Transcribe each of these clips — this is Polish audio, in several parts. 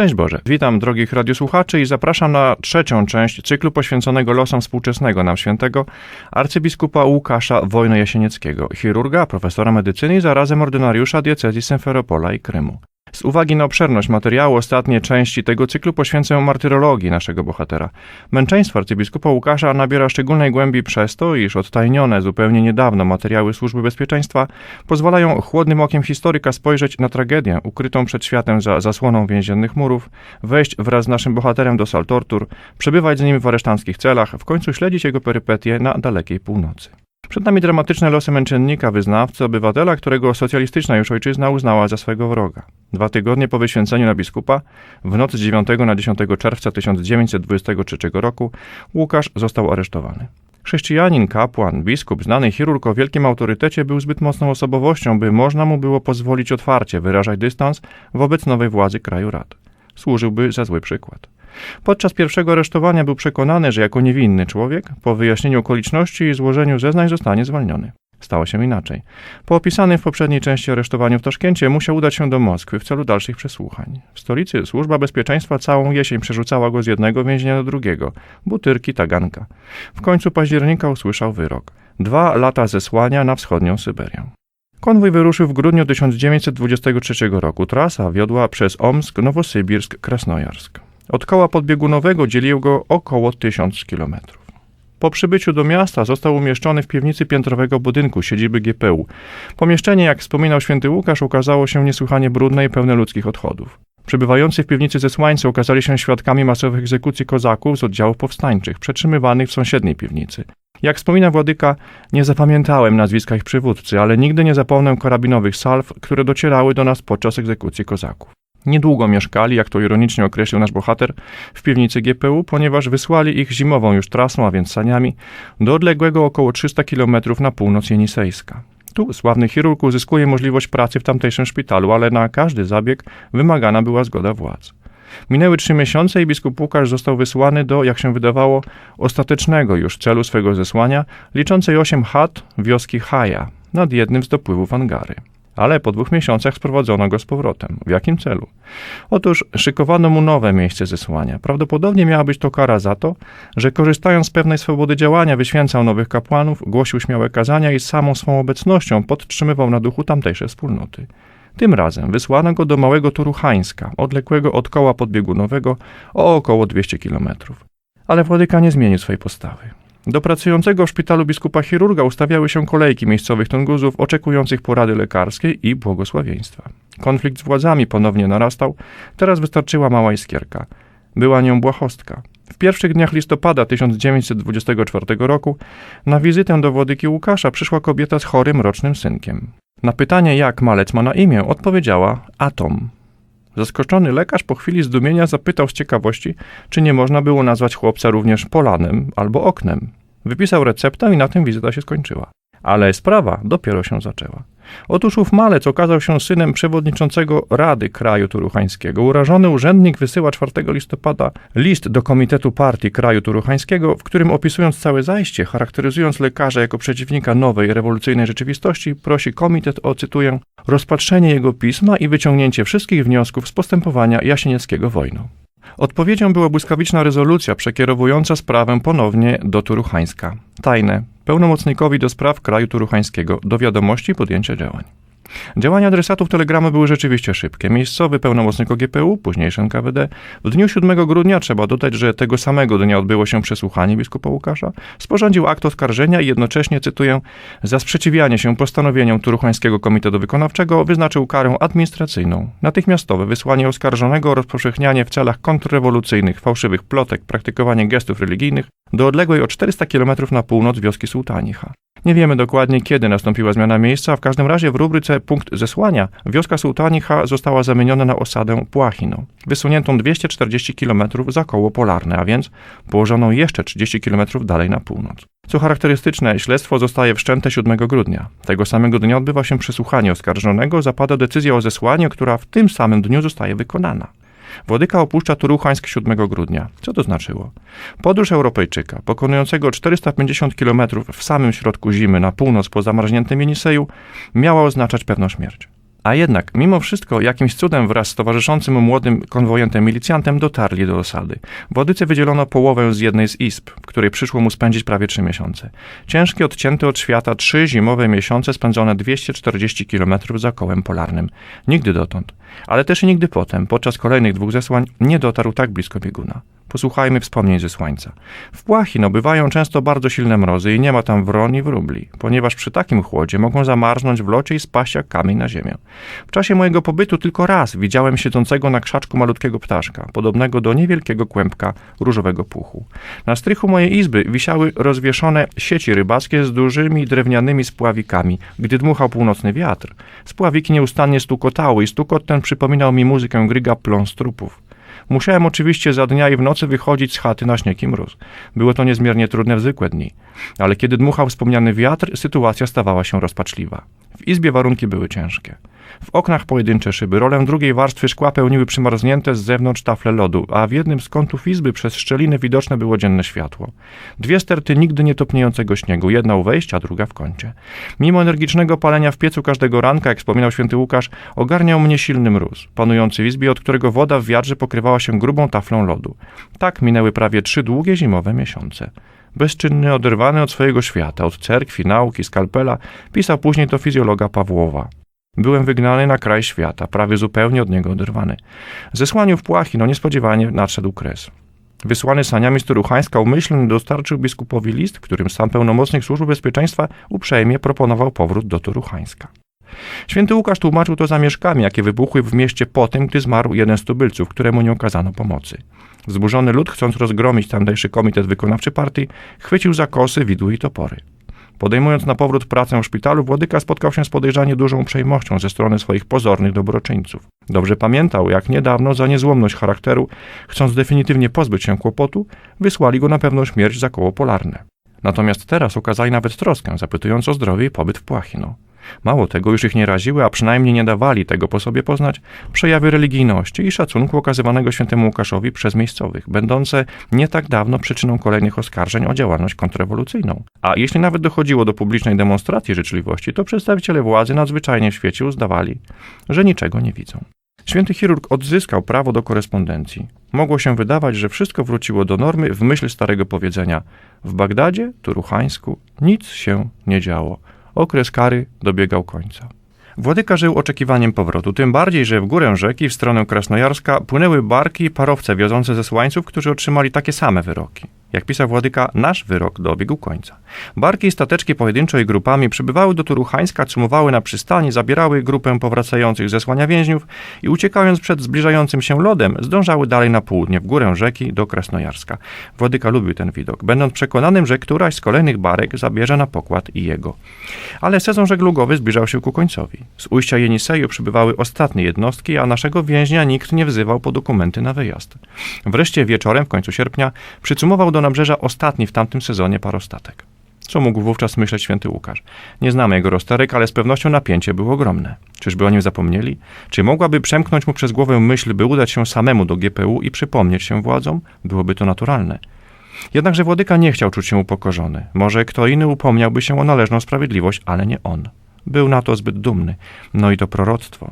Szczęść Boże. Witam drogich radiosłuchaczy i zapraszam na trzecią część cyklu poświęconego losom współczesnego nam świętego arcybiskupa Łukasza Wojno-Jasienieckiego, chirurga, profesora medycyny i zarazem ordynariusza diecezji Symferopola i Krymu. Z uwagi na obszerność materiału, ostatnie części tego cyklu poświęcę martyrologii naszego bohatera. Męczeństwo arcybiskupa Łukasza nabiera szczególnej głębi przez to, iż odtajnione zupełnie niedawno materiały Służby Bezpieczeństwa pozwalają chłodnym okiem historyka spojrzeć na tragedię ukrytą przed światem za zasłoną więziennych murów, wejść wraz z naszym bohaterem do sal tortur, przebywać z nim w aresztanckich celach, w końcu śledzić jego perypetie na dalekiej północy. Przed nami dramatyczne losy męczennika, wyznawcy, obywatela, którego socjalistyczna już ojczyzna uznała za swego wroga. Dwa tygodnie po wyświęceniu na biskupa, w nocy z 9 na 10 czerwca 1923 roku, Łukasz został aresztowany. Chrześcijanin, kapłan, biskup, znany chirurg o wielkim autorytecie był zbyt mocną osobowością, by można mu było pozwolić otwarcie wyrażać dystans wobec nowej władzy kraju rad. Służyłby za zły przykład. Podczas pierwszego aresztowania był przekonany, że jako niewinny człowiek, po wyjaśnieniu okoliczności i złożeniu zeznań zostanie zwolniony. Stało się inaczej. Po opisanym w poprzedniej części aresztowaniu w Taszkencie musiał udać się do Moskwy w celu dalszych przesłuchań. W stolicy służba bezpieczeństwa całą jesień przerzucała go z jednego więzienia do drugiego. Butyrki, taganka. W końcu października usłyszał wyrok. Dwa lata zesłania na wschodnią Syberię. Konwój wyruszył w grudniu 1923 roku. Trasa wiodła przez Omsk, Nowosybirsk, Krasnojarsk. Od koła podbiegunowego dzielił go około 1000 kilometrów. Po przybyciu do miasta został umieszczony w piwnicy piętrowego budynku siedziby GPU. Pomieszczenie, jak wspominał święty Łukasz, okazało się niesłychanie brudne i pełne ludzkich odchodów. Przybywający w piwnicy zesłańcy okazali się świadkami masowych egzekucji kozaków z oddziałów powstańczych, przetrzymywanych w sąsiedniej piwnicy. Jak wspomina Władyka, nie zapamiętałem nazwiska ich przywódcy, ale nigdy nie zapomnę karabinowych salw, które docierały do nas podczas egzekucji kozaków. Niedługo mieszkali, jak to ironicznie określił nasz bohater, w piwnicy GPU, ponieważ wysłali ich zimową już trasą, a więc saniami, do odległego około 300 km na północ Jenisejska. Tu sławny chirurg uzyskuje możliwość pracy w tamtejszym szpitalu, ale na każdy zabieg wymagana była zgoda władz. Minęły trzy miesiące i biskup Łukasz został wysłany do, jak się wydawało, ostatecznego już celu swego zesłania, liczącej osiem chat wioski Haja nad jednym z dopływów Angary ale po dwóch miesiącach sprowadzono go z powrotem. W jakim celu? Otóż szykowano mu nowe miejsce zesłania. Prawdopodobnie miała być to kara za to, że korzystając z pewnej swobody działania wyświęcał nowych kapłanów, głosił śmiałe kazania i samą swą obecnością podtrzymywał na duchu tamtejsze wspólnoty. Tym razem wysłano go do małego Turuchańska, odległego od koła podbiegunowego o około 200 kilometrów. Ale Władyka nie zmienił swojej postawy. Do pracującego w szpitalu biskupa chirurga ustawiały się kolejki miejscowych tunguzów oczekujących porady lekarskiej i błogosławieństwa. Konflikt z władzami ponownie narastał, teraz wystarczyła mała iskierka. Była nią błahostka. W pierwszych dniach listopada 1924 roku na wizytę do Włodyki Łukasza przyszła kobieta z chorym rocznym synkiem. Na pytanie, jak malec ma na imię, odpowiedziała Atom. Zaskoczony lekarz po chwili zdumienia zapytał z ciekawości, czy nie można było nazwać chłopca również Polanem albo Oknem. Wypisał receptę i na tym wizyta się skończyła. Ale sprawa dopiero się zaczęła. Otóż ów malec okazał się synem przewodniczącego Rady Kraju Turuchańskiego. Urażony urzędnik wysyła 4 listopada list do Komitetu Partii Kraju Turuchańskiego, w którym opisując całe zajście, charakteryzując lekarza jako przeciwnika nowej, rewolucyjnej rzeczywistości, prosi komitet o, cytuję, rozpatrzenie jego pisma i wyciągnięcie wszystkich wniosków z postępowania Jasienieckiego wojną. Odpowiedzią była błyskawiczna rezolucja przekierowująca sprawę ponownie do Turuchańska. Tajne, pełnomocnikowi do spraw kraju turuchańskiego do wiadomości podjęcia działań. Działania adresatów telegramu były rzeczywiście szybkie. Miejscowy pełnomocnik OGPU, późniejszy NKWD, w dniu 7 grudnia, trzeba dodać, że tego samego dnia odbyło się przesłuchanie biskupa Łukasza, sporządził akt oskarżenia i jednocześnie, cytuję, za sprzeciwianie się postanowieniom Turuchańskiego Komitetu Wykonawczego wyznaczył karę administracyjną, natychmiastowe wysłanie oskarżonego, rozpowszechnianie w celach kontrrewolucyjnych fałszywych plotek, praktykowanie gestów religijnych do odległej o 400 km na północ wioski Sułtanicha. Nie wiemy dokładnie, kiedy nastąpiła zmiana miejsca, w każdym razie w rubryce punkt zesłania wioska Sułtanicha została zamieniona na osadę Płachino, wysuniętą 240 km za koło polarne, a więc położoną jeszcze 30 km dalej na północ. Co charakterystyczne, śledztwo zostaje wszczęte 7 grudnia. Tego samego dnia odbywa się przesłuchanie oskarżonego, zapada decyzja o zesłaniu, która w tym samym dniu zostaje wykonana. Włodyka opuszcza Turuchańsk 7 grudnia. Co to znaczyło? Podróż Europejczyka, pokonującego 450 km w samym środku zimy na północ po zamarzniętym Jeniseju, miała oznaczać pewną śmierć. A jednak, mimo wszystko, jakimś cudem wraz z towarzyszącym młodym konwojentem milicjantem dotarli do osady. Wodyce wydzielono połowę z jednej z izb, w której przyszło mu spędzić prawie trzy miesiące. Ciężkie, odcięte od świata trzy zimowe miesiące spędzone 240 km za kołem polarnym. Nigdy dotąd, ale też i nigdy potem, podczas kolejnych dwóch zesłań, nie dotarł tak blisko bieguna. Posłuchajmy wspomnień ze słońca. W Płachino bywają często bardzo silne mrozy i nie ma tam wron i wróbli, ponieważ przy takim chłodzie mogą zamarznąć w locie i spaść jak kamień na ziemię. W czasie mojego pobytu tylko raz widziałem siedzącego na krzaczku malutkiego ptaszka, podobnego do niewielkiego kłębka różowego puchu. Na strychu mojej izby wisiały rozwieszone sieci rybackie z dużymi drewnianymi spławikami, gdy dmuchał północny wiatr. Spławiki nieustannie stukotały i stukot ten przypominał mi muzykę gryga pląs trupów. Musiałem oczywiście za dnia i w nocy wychodzić z chaty na śnieg i mróz. Było to niezmiernie trudne w zwykłe dni. Ale kiedy dmuchał wspomniany wiatr, sytuacja stawała się rozpaczliwa. W izbie warunki były ciężkie. W oknach pojedyncze szyby, rolę drugiej warstwy szkła pełniły przymarznięte z zewnątrz tafle lodu, a w jednym z kątów izby przez szczeliny widoczne było dzienne światło. Dwie sterty nigdy nie topniejącego śniegu, jedna u wejścia, druga w kącie. Mimo energicznego palenia w piecu każdego ranka, jak wspominał święty Łukasz, ogarniał mnie silny mróz, panujący w izbie, od którego woda w wiatrze pokrywała się grubą taflą lodu. Tak minęły prawie trzy długie zimowe miesiące bezczynny, oderwany od swojego świata, od cerkwi, nauki, skalpela, pisał później to fizjologa Pawłowa. Byłem wygnany na kraj świata, prawie zupełnie od niego oderwany. Zesłaniu w Płachi, no niespodziewanie nadszedł kres. Wysłany saniami z Toruchańska umyślny dostarczył biskupowi list, w którym sam pełnomocnik służby bezpieczeństwa uprzejmie proponował powrót do Toruchańska. Święty Łukasz tłumaczył to zamieszkami, jakie wybuchły w mieście po tym, gdy zmarł jeden z tubylców, któremu nie okazano pomocy. Wzburzony lud, chcąc rozgromić tamtejszy komitet wykonawczy partii, chwycił za kosy, widły i topory. Podejmując na powrót pracę w szpitalu, Władyka spotkał się z podejrzanie dużą uprzejmością ze strony swoich pozornych dobroczyńców. Dobrze pamiętał, jak niedawno za niezłomność charakteru, chcąc definitywnie pozbyć się kłopotu, wysłali go na pewną śmierć za koło polarne. Natomiast teraz okazali nawet troskę, zapytując o zdrowie i pobyt w Płachino. Mało tego, już ich nie raziły, a przynajmniej nie dawali tego po sobie poznać przejawy religijności i szacunku okazywanego świętemu Łukaszowi przez miejscowych, będące nie tak dawno przyczyną kolejnych oskarżeń o działalność kontrrewolucyjną. A jeśli nawet dochodziło do publicznej demonstracji życzliwości, to przedstawiciele władzy nadzwyczajnie w świecie uznawali, że niczego nie widzą. Święty chirurg odzyskał prawo do korespondencji. Mogło się wydawać, że wszystko wróciło do normy w myśl starego powiedzenia: W Bagdadzie, Turuchańsku nic się nie działo okres kary dobiegał końca. Władyka żył oczekiwaniem powrotu, tym bardziej, że w górę rzeki, w stronę Krasnojarska, płynęły barki i parowce wiozące ze słańców, którzy otrzymali takie same wyroki. Jak pisał Władyka, nasz wyrok dobiegł końca. Barki i stateczki pojedynczo i grupami przybywały do Turuchańska, cumowały na przystani, zabierały grupę powracających ze słania więźniów i uciekając przed zbliżającym się lodem, zdążały dalej na południe, w górę rzeki, do Krasnojarska. Władyka lubił ten widok, będąc przekonanym, że któraś z kolejnych barek zabierze na pokład i jego. Ale sezon żeglugowy zbliżał się ku końcowi. Z ujścia Jeniseju przybywały ostatnie jednostki, a naszego więźnia nikt nie wzywał po dokumenty na wyjazd. Wreszcie wieczorem, w końcu sierpnia, przycumował do do nabrzeża ostatni w tamtym sezonie parostatek. Co mógł wówczas myśleć święty Łukasz? Nie znamy jego rozterek, ale z pewnością napięcie było ogromne. Czyżby o nim zapomnieli? Czy mogłaby przemknąć mu przez głowę myśl, by udać się samemu do GPU i przypomnieć się władzom? Byłoby to naturalne. Jednakże Władyka nie chciał czuć się upokorzony. Może kto inny upomniałby się o należną sprawiedliwość, ale nie on. Był na to zbyt dumny. No i to proroctwo.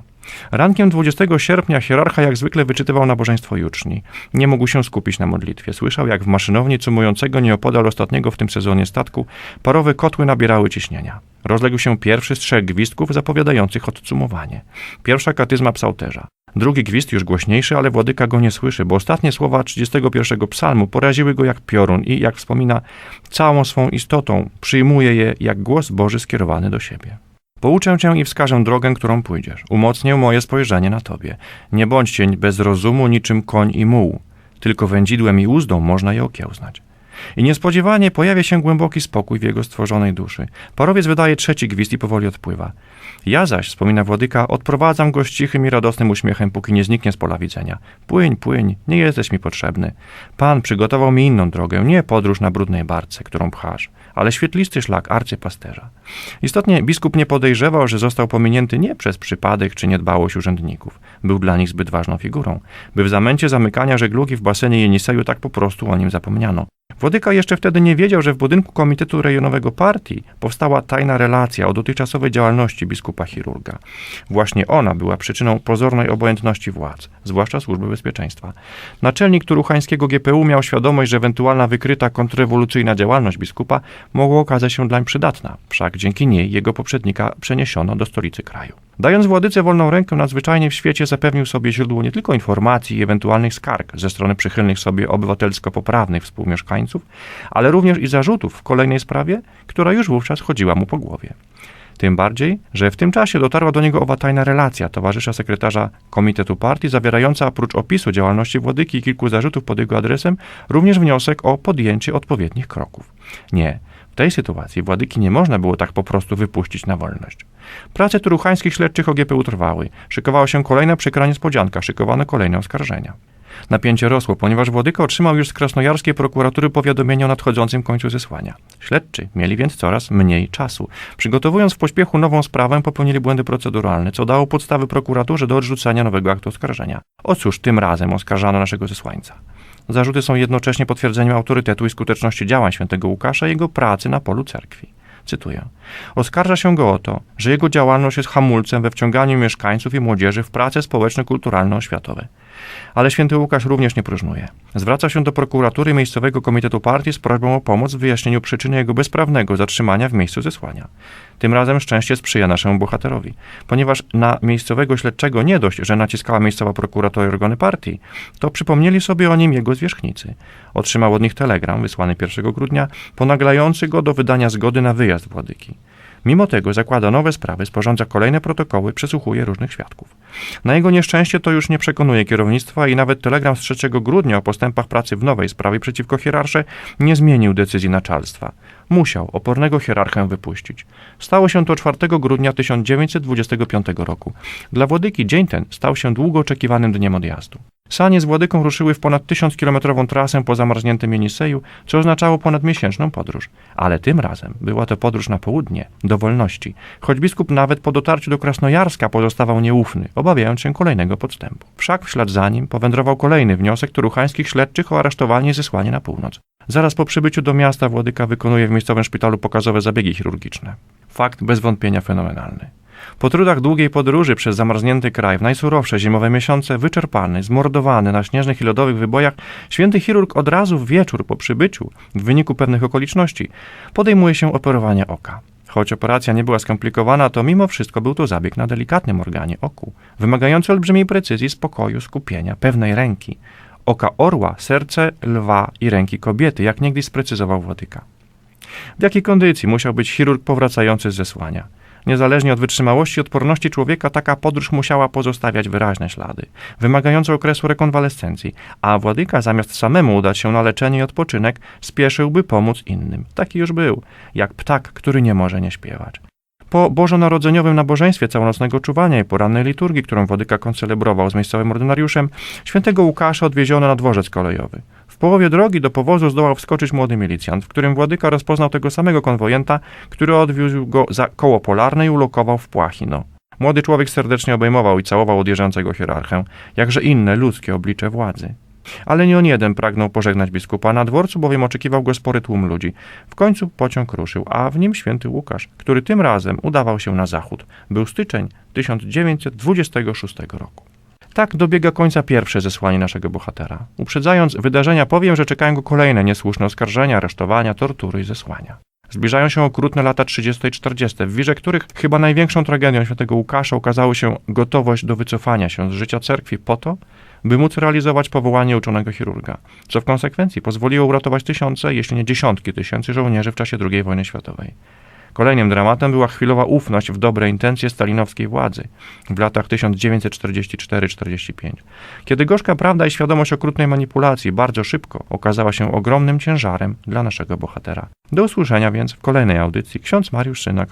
Rankiem 20 sierpnia hierarcha jak zwykle wyczytywał nabożeństwo juczni. Nie mógł się skupić na modlitwie. Słyszał, jak w maszynowni cumującego nieopodal ostatniego w tym sezonie statku parowe kotły nabierały ciśnienia. Rozległ się pierwszy z trzech gwizdków zapowiadających odcumowanie. Pierwsza katyzma psałterza. Drugi gwizd już głośniejszy, ale władyka go nie słyszy, bo ostatnie słowa 31 psalmu poraziły go jak piorun i, jak wspomina, całą swą istotą przyjmuje je jak głos Boży skierowany do siebie. Pouczę cię i wskażę drogę, którą pójdziesz. Umocnię moje spojrzenie na tobie. Nie bądźcie bez rozumu niczym koń i muł. Tylko wędzidłem i uzdą można je okiełznać. I niespodziewanie pojawia się głęboki spokój w jego stworzonej duszy. Parowiec wydaje trzeci gwizd i powoli odpływa. Ja zaś, wspomina Władyka, odprowadzam go z cichym i radosnym uśmiechem, póki nie zniknie z pola widzenia. Płyń, płyń, nie jesteś mi potrzebny. Pan przygotował mi inną drogę, nie podróż na brudnej barce, którą pchasz, ale świetlisty szlak arcypasterza. Istotnie biskup nie podejrzewał, że został pominięty nie przez przypadek czy niedbałość urzędników. Był dla nich zbyt ważną figurą, by w zamęcie zamykania żeglugi w basenie Jeniseju tak po prostu o nim zapomniano. Włodyka jeszcze wtedy nie wiedział, że w budynku Komitetu Rejonowego Partii powstała tajna relacja o dotychczasowej działalności biskupa chirurga. Właśnie ona była przyczyną pozornej obojętności władz, zwłaszcza służby bezpieczeństwa. Naczelnik turuchańskiego GPU miał świadomość, że ewentualna wykryta kontrrewolucyjna działalność biskupa mogła okazać się dlań przydatna, wszak dzięki niej jego poprzednika przeniesiono do stolicy kraju. Dając Władyce wolną rękę, nadzwyczajnie w świecie zapewnił sobie źródło nie tylko informacji i ewentualnych skarg ze strony przychylnych sobie obywatelsko-poprawnych współmieszkańców, ale również i zarzutów w kolejnej sprawie, która już wówczas chodziła mu po głowie. Tym bardziej, że w tym czasie dotarła do niego owa tajna relacja towarzysza sekretarza Komitetu Partii, zawierająca oprócz opisu działalności Władyki i kilku zarzutów pod jego adresem, również wniosek o podjęcie odpowiednich kroków. Nie, tej sytuacji Władyki nie można było tak po prostu wypuścić na wolność. Prace turuchańskich śledczych o GPU trwały. Szykowała się kolejna przykra niespodzianka, szykowano kolejne oskarżenia. Napięcie rosło, ponieważ Włodyka otrzymał już z krasnojarskiej prokuratury powiadomienie o nadchodzącym końcu zesłania. Śledczy mieli więc coraz mniej czasu. Przygotowując w pośpiechu nową sprawę, popełnili błędy proceduralne, co dało podstawy prokuraturze do odrzucenia nowego aktu oskarżenia. O cóż tym razem oskarżano naszego zesłańca? Zarzuty są jednocześnie potwierdzeniem autorytetu i skuteczności działań świętego Łukasza i jego pracy na polu cerkwi. Cytuję. Oskarża się go o to, że jego działalność jest hamulcem we wciąganiu mieszkańców i młodzieży w prace społeczno-kulturalno-oświatowe. Ale święty Łukasz również nie próżnuje. Zwraca się do prokuratury Miejscowego Komitetu Partii z prośbą o pomoc w wyjaśnieniu przyczyny jego bezprawnego zatrzymania w miejscu zesłania. Tym razem szczęście sprzyja naszemu bohaterowi, ponieważ na miejscowego śledczego nie dość, że naciskała miejscowa prokuratura i organy partii, to przypomnieli sobie o nim jego zwierzchnicy. Otrzymał od nich telegram wysłany 1 grudnia, ponaglający go do wydania zgody na wyjazd Władyki. Mimo tego zakłada nowe sprawy, sporządza kolejne protokoły, przesłuchuje różnych świadków. Na jego nieszczęście to już nie przekonuje kierownictwa i nawet telegram z 3 grudnia o postępach pracy w nowej sprawie przeciwko hierarsze nie zmienił decyzji naczelstwa. Musiał opornego hierarchę wypuścić. Stało się to 4 grudnia 1925 roku. Dla Włodyki dzień ten stał się długo oczekiwanym dniem odjazdu. Sanie z Władyką ruszyły w ponad tysiąckilometrową trasę po zamarzniętym Jeniseju, co oznaczało ponad miesięczną podróż. Ale tym razem była to podróż na południe, do wolności, choć biskup nawet po dotarciu do Krasnojarska pozostawał nieufny, obawiając się kolejnego podstępu. Wszak w ślad za nim powędrował kolejny wniosek turuchańskich śledczych o aresztowanie i zesłanie na północ. Zaraz po przybyciu do miasta Władyka wykonuje w miejscowym szpitalu pokazowe zabiegi chirurgiczne. Fakt bez wątpienia fenomenalny. Po trudach długiej podróży przez zamarznięty kraj w najsurowsze zimowe miesiące, wyczerpany, zmordowany na śnieżnych i lodowych wybojach, święty chirurg od razu w wieczór po przybyciu, w wyniku pewnych okoliczności, podejmuje się operowania oka. Choć operacja nie była skomplikowana, to mimo wszystko był to zabieg na delikatnym organie oku, wymagający olbrzymiej precyzji, spokoju, skupienia, pewnej ręki. Oka orła, serce lwa i ręki kobiety, jak niegdyś sprecyzował Władyka. W jakiej kondycji musiał być chirurg powracający z zesłania? Niezależnie od wytrzymałości i odporności człowieka, taka podróż musiała pozostawiać wyraźne ślady, wymagające okresu rekonwalescencji, a Władyka zamiast samemu udać się na leczenie i odpoczynek, spieszyłby pomóc innym. Taki już był, jak ptak, który nie może nie śpiewać. Po bożonarodzeniowym nabożeństwie całonocnego czuwania i porannej liturgii, którą Władyka koncelebrował z miejscowym ordynariuszem, świętego Łukasza odwieziono na dworzec kolejowy. Połowie drogi do powozu zdołał wskoczyć młody milicjant, w którym Władyka rozpoznał tego samego konwojenta, który odwiózł go za koło polarne i ulokował w Płachino. Młody człowiek serdecznie obejmował i całował odjeżdżającego hierarchę, jakże inne ludzkie oblicze władzy. Ale nie on jeden pragnął pożegnać biskupa. Na dworcu bowiem oczekiwał go spory tłum ludzi. W końcu pociąg ruszył, a w nim święty Łukasz, który tym razem udawał się na zachód. Był styczeń 1926 roku. Tak dobiega końca pierwsze zesłanie naszego bohatera. Uprzedzając wydarzenia, powiem, że czekają go kolejne niesłuszne oskarżenia, aresztowania, tortury i zesłania. Zbliżają się okrutne lata 30 i 40, w wirze których chyba największą tragedią świętego Łukasza okazało się gotowość do wycofania się z życia cerkwi po to, by móc realizować powołanie uczonego chirurga, co w konsekwencji pozwoliło uratować tysiące, jeśli nie dziesiątki tysięcy żołnierzy w czasie II wojny światowej. Kolejnym dramatem była chwilowa ufność w dobre intencje stalinowskiej władzy w latach 1944-45, kiedy gorzka prawda i świadomość okrutnej manipulacji bardzo szybko okazała się ogromnym ciężarem dla naszego bohatera. Do usłyszenia więc w kolejnej audycji. Ksiądz Mariusz Szynak,